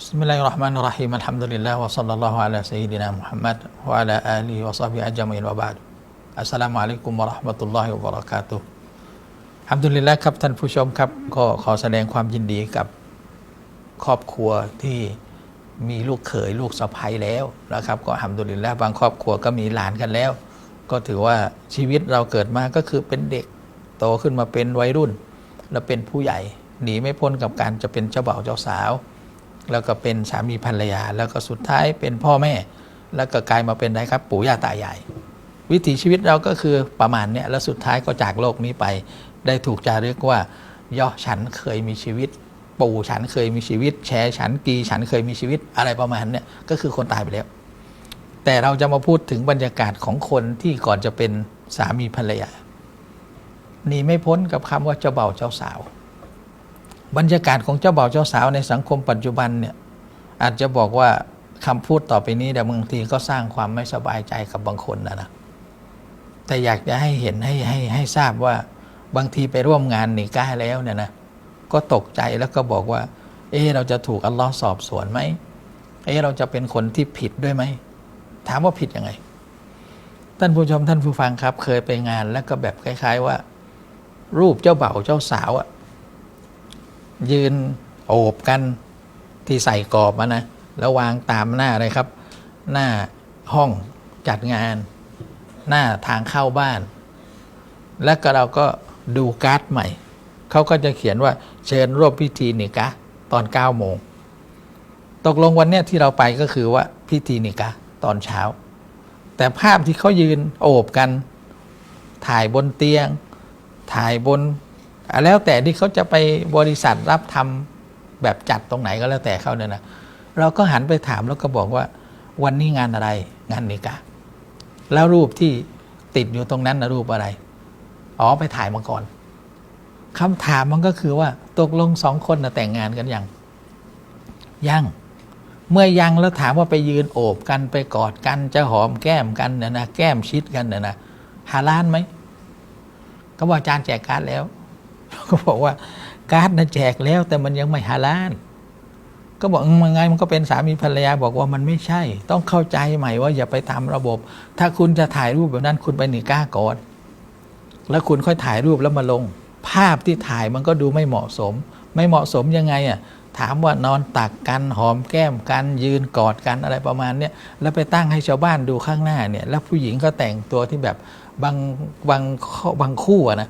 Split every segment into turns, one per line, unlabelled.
بسم الله الرحمن الرحيم الحمد لله وصلى الله على سيدنا محمد وعلى آله وصحبه أجمعين وبعد السلام عليكم ورحمة الله وبركاته ฮัมดุลิลละครับท่านผู้ชมครับ ก็ขอแสดงความยินดีกับครอบครัวที่มีลูกเขยลูกสะใภ้แล้วนะครับ ก็ฮัมดุลิลละบางครอบครัวก็มีหลานกันแล้ว ก็ถือว่าชีวิตเราเกิดมาก็คือเป็นเด็กโตขึ้นมาเป็นวัยรุ่น แล้วเป็นผู้ใหญ่ หนีไม่พ้นกับการจะเป็นเจ้าบ่าวเจ้าสาว แล้วก็เป็นสามีภรรยา แล้วก็สุดท้ายเป็นพ่อแม่ แล้วก็กลายมาเป็นอะไรครับ ปู่ย่าตายายวิถีชีวิตเราก็คือประมาณเนี้ยแล้วสุดท้ายก็จากโลกนี้ไป ได้ถูกจารึกว่าย่อฉันเคยมีชีวิต ปู่ฉันเคยมีชีวิต แชร์ฉันกีฉันเคยมีชีวิตอะไรประมาณเนี้ยก็คือคนตายไปแล้ว แต่เราจะมาพูดถึงบรรยากาศของคนที่ก่อนจะเป็นสามีภรรยาหนีไม่พ้นกับคำว่าเจ้าเบ่าเจ้าสาว บรรยากาศของเจ้าบ่าวเจ้าสาวในสังคมปัจจุบันเนี่ยอาจจะบอกว่าคำพูดต่อไปนี้แต่บางทีก็สร้างความไม่สบายใจกับบางคนนะนะแต่อยากจะให้เห็นให้ให้ให้ทราบว่าบางทีไปร่วมงานหนิก้าแล้วเนี่ยนะก็ตกใจแล้วก็บอกว่า เออเราจะถูกอัลลอฮ์สอบสวนไหมเออเราจะเป็นคนที่ผิดด้วยไหมถามว่าผิดยังไง ท่านผู้ชมท่านผู้ฟังครับ เคยไปงานแล้วก็แบบคล้าย ๆว่า รูปเจ้าบ่าวเจ้าสาวอะ ยืนโอบกันที่ใส่กรอบนะ แล้ววางตามหน้าเลยครับ หน้าห้องจัดงาน หน้าทางเข้าบ้าน แล้วก็เราก็ดูการ์ดใหม่ เขาก็จะเขียนว่าเชิญร่วมพิธีนิกะตอน9โมง ตกลงวันเนี้ยที่เราไปก็คือว่าพิธีนิกะตอนเช้า แต่ภาพที่เขายืนโอบกัน ถ่ายบนเตียง ถ่ายบน แล้วแต่ที่เขาจะไปบริษัทรับทำแบบจัดตรงไหนก็แล้วแต่เขาเนี่ยนะเราก็หันไปถามแล้วก็บอกว่า วันนี้งานอะไร งานนิกะแล้วรูปที่ติดอยู่ตรงนั้นนะรูปอะไร อ๋อไปถ่ายมาก่อนคำถามมันก็คือว่าตกลงสองคนนะแต่งงานกันยังยังเมื่อยังแล้วถามว่าไปยืนโอบกันไปกอดกันจะหอมแก้มกันเนี่ยนะแก้มชิดกันเนี่ยนะฮาลานไหมก็บอกอาจารย์แจกการดแล้ว ก็บอกว่าการ์ดนะแจกแล้ว แต่มันยังไม่ฮาลาลก็บอกมันไงมันก็เป็นสามีภรรยาบอกว่ามันไม่ใช่ ต้องเข้าใจใหม่ว่าอย่าไปตามระบบ ถ้าคุณจะถ่ายรูปแบบนั้นคุณไปหนีก้าก่อน แล้วคุณค่อยถ่ายรูปแล้วมาลง ภาพที่ถ่ายมันก็ดูไม่เหมาะสม ไม่เหมาะสมยังไงอะถามว่านอนตักกันหอมแก้มกันยืนกอดกันอะไรประมาณเนี้ยแล้วไปตั้งให้ชาวบ้านดูข้างหน้าเนี่ย แล้วผู้หญิงก็แต่งตัวที่แบบบางบางบางคู่นะ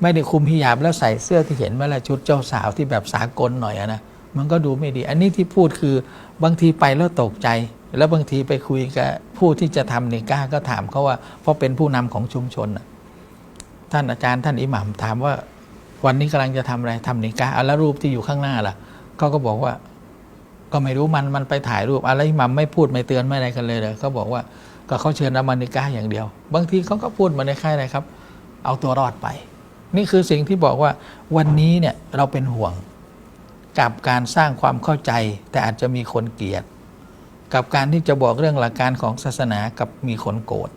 ไม่ได้คุมพิยาบแล้วใส่เสื้อที่เห็นเมื่อไรชุดเจ้าสาวที่แบบสากลหน่อยนะมันก็ดูไม่ดี อันนี้ที่พูดคือบางทีไปแล้วตกใจ แล้วบางทีไปคุยกับผู้ที่จะทำนิก้าก็ถามเขาว่า เพราะเป็นผู้นำของชุมชนท่านอาจารย์ท่านอิหมัมถามว่า วันนี้กำลังจะทำอะไรทำนิก้าแล้วรูปที่อยู่ข้างหน้าล่ะเขาก็บอกว่า ก็ไม่รู้มันมันไปถ่ายรูปอะไรอิหมัมไม่พูดไม่เตือนไม่อะไรกันเลยเลยเขาบอกว่าก็เขาเชิญอามานิก้าอย่างเดียว บางทีเขาก็พูดมาในค่ายอะไรครับ เอาตัวรอดไป นี่คือสิ่งที่บอกว่าวันนี้เนี่ยเราเป็นห่วง กับการสร้างความเข้าใจ แต่อาจจะมีคนเกลียด กับการที่จะบอกเรื่องหลักการของศาสนากับมีคนโกรธ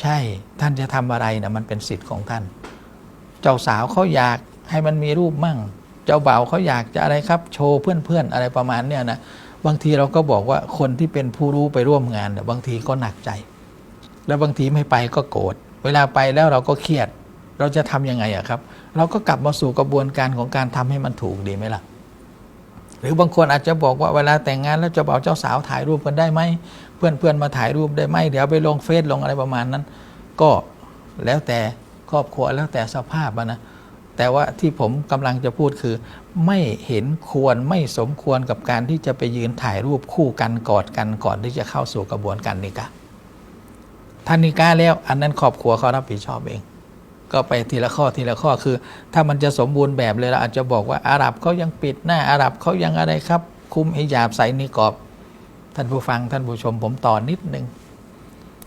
ใช่ท่านจะทำอะไรนะมันเป็นสิทธิ์ของท่าน เจ้าสาวเขาอยากให้มันมีรูปมั่ง เจ้าบ่าวเขาอยากจะอะไรครับ โชว์เพื่อนๆอะไรประมาณเนี้ยนะบางทีเราก็บอกว่าคนที่เป็นผู้รู้ไปร่วมงานเนี่ยบางทีก็หนักใจ แล้วบางทีไม่ไปก็โกรธเวลาไปแล้วเราก็เครียด เราจะทํำยังไงอะครับ เราก็กลับมาสู่กระบวนการของการทำให้มันถูกดีไหมล่ะ หรือบางคนอาจจะบอกว่าเวลาแต่งงานแล้วเจ้าบ่าวเจ้าสาวถ่ายรูปกันได้ไหมเพื่อนเพื่อนมาถ่ายรูปได้ไหมเดี๋ยวไปลงเฟซลงอะไรประมาณนั้น ก็แล้วแต่ครอบครัวแล้วแต่สภาพนะแต่ว่าที่ผมกำลังจะพูดคือ ไม่เห็นควรไม่สมควรกับการที่จะไปยืนถ่ายรูปคู่กันกอดกันก่อนที่จะเข้าสู่กระบวนการนิกะท่านนิกาแล้วอันนั้นครอบครัวเขารับผิดชอบเอง ก็ไปทีละข้อทีละข้อคือ ถ้ามันจะสมบูรณ์แบบเลยเราอาจจะบอกว่าอาหรับเขายังปิดหน้าอาหรับเขายังอะไรครับ คุมฮิญาบใส่นิกอบ ท่านผู้ฟังท่านผู้ชมผมต่อนิดนึง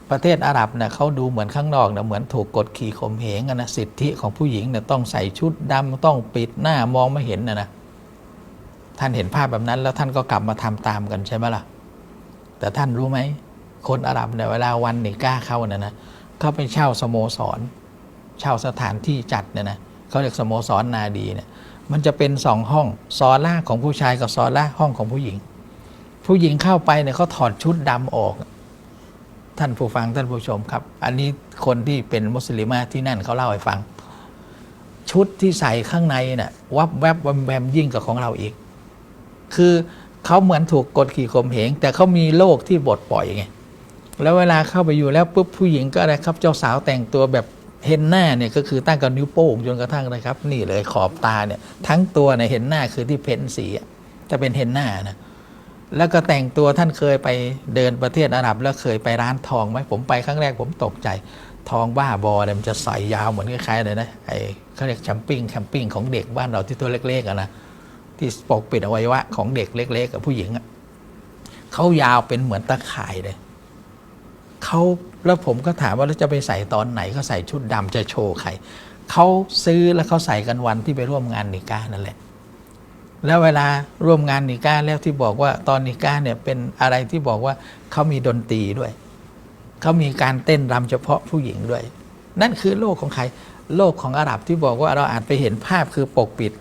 ประเทศอาหรับเนี่ยเขาดูเหมือนข้างนอกเนี่ยเหมือนถูกกดขี่ข่มเหงนะสิทธิของผู้หญิงเนี่ยต้องใส่ชุดดำต้องปิดหน้ามองไม่เห็นนะนะท่านเห็นภาพแบบนั้น แล้วท่านก็กลับมาทำตามกันใช่ไหมล่ะ แต่ท่านรู้ไหมคนอาหรับเนี่ยเวลาวันนิก้าเข้าเนี่ยนะเขาไปเช่าสโมสร เช่าสถานที่จัดเนี่ยนะเขาเรียกสโมสรนาดีเนี่ยมันจะเป็นสองห้องซอล่าของผู้ชายกับซอล่าห้องของผู้หญิง ผู้หญิงเข้าไปเนี่ยเขาถอดชุดดำออก ท่านผู้ฟังท่านผู้ชมครับ อันนี้คนที่เป็นมุสลิมาที่นั่นเขาเล่าให้ฟัง ชุดที่ใส่ข้างในน่ะวับแวบวัมแวมยิ่งกว่าของเราอีก คือเขาเหมือนถูกกดขี่ข่มเหง แต่เขามีโลกที่บดปล่อยไงแล้วเวลาเข้าไปอยู่แล้วปุ๊บผู้หญิงก็อะไรครับเจ้าสาวแต่งตัวแบบ เห็นหน้าเนี่ยก็คือตั้งกับนิ้วโป้งจนกระทั่งนะครับ นี่เลยขอบตาเนี่ยทั้งตัวเนี่ยเห็นหน้าคือที่เพ้นสีจะเป็นเห็นหน้านะแล้วก็แต่งตัวท่านเคยไปเดินประเทศอาหรับแล้วเคยไปร้านทองไหมผมไปครั้งแรกผมตกใจทองบ้าบอเนี่ยมันจะใส่ยาวเหมือนคล้ายๆเลยนะไอ้เขาเรียกแคมปิ้งแคมปิ้งของเด็กบ้านเราที่ตัวเล็กๆอะนะที่ปกปิดอวัยวะของเด็กเล็กๆกับผู้หญิงอะเขายาวเป็นเหมือนตะข่ายเลย เขาแล้วผมก็ถามว่าแล้วจะไปใส่ตอนไหนเขาใส่ชุดดำจะโชว์ใครเขาซื้อแล้วเขาใส่กันวันที่ไปร่วมงานนิก้านั่นแหละ แล้วเวลาร่วมงานนิก้าแล้วที่บอกว่าตอนนิก้าเนี่ยเป็นอะไรที่บอกว่าเขามีดนตรีด้วยเขามีการเต้นรำเฉพาะผู้หญิงด้วย นั่นคือโลกของใครโลกของอาหรับที่บอกว่าเราอาจไปเห็นภาพคือปกปิด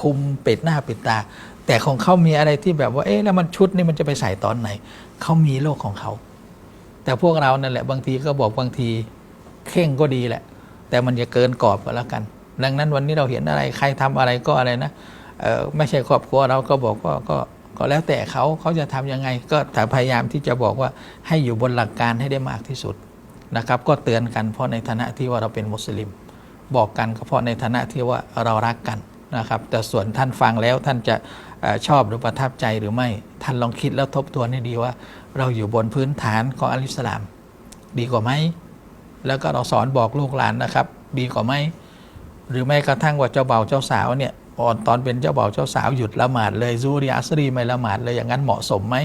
คุมปิดหน้าปิดตา แต่ของเขามีอะไรที่แบบว่าเอ๊ะแล้วมันชุดนี่มันจะไปใส่ตอนไหนเขามีโลกของเขา แต่พวกเรานั่นแหละบางทีก็บอกบางทีเข่งก็ดีแหละ แต่มันจะเกินกรอบก็แล้วกัน ดังนั้นวันนี้เราเห็นอะไรใครทำอะไรก็อะไรนะไม่ใช่ครอบครัวเราก็บอกว่าก็ก็แล้วแต่เขาเขาจะทำยังไง ก็แต่พยายามที่จะบอกว่าให้อยู่บนหลักการให้ได้มากที่สุดนะครับ ก็เตือนกันเพราะในฐานะที่ว่าเราเป็นมุสลิม บอกกันก็เพราะในฐานะที่ว่าเรารักกันนะครับ แต่ส่วนท่านฟังแล้วท่านจะชอบหรือประทับใจหรือไม่ ท่านลองคิดแล้วทบทวนให้ดีว่า เราอยู่บนพื้นฐานของอัลอิสลาม ดีกว่าไหมแล้วก็เราสอนบอกลูกหลานนะครับ ดีกว่าไหมหรือแม้กระทั่งว่าเจ้าบ่าวเจ้าสาวเนี่ยตอนเป็นเจ้าบ่าวเจ้าสาวหยุดละหมาดเลยซูริอัสรีไม่ละหมาดเลยอย่างนั้นเหมาะสมไหม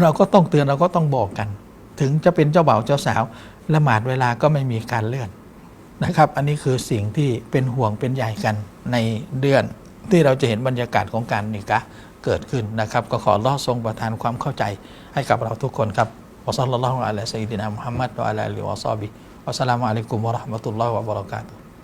เราก็ต้องเตือนเราก็ต้องบอกกัน ถึงจะเป็นเจ้าบ่าวเจ้าสาวละหมาดเวลาก็ไม่มีการเลื่อนนะครับ อันนี้คือสิ่งที่เป็นห่วงเป็นใหญ่กันในเดือนที่เราจะเห็นบรรยากาศของการนิกะ เกิดขึ้นนะครับ ก็ขอรอทรงประทานความเข้าใจให้กับเราทุกคนครับวะซัลลัลลอฮุอะลัยฮิวะซัลลัมมุฮัมมัดวะอะลาอาลิฮิวะซอบิฮิวะสสลามุอะลัยกุมวะเราะห์มะตุลลอฮิวะบะเราะกาตุฮ์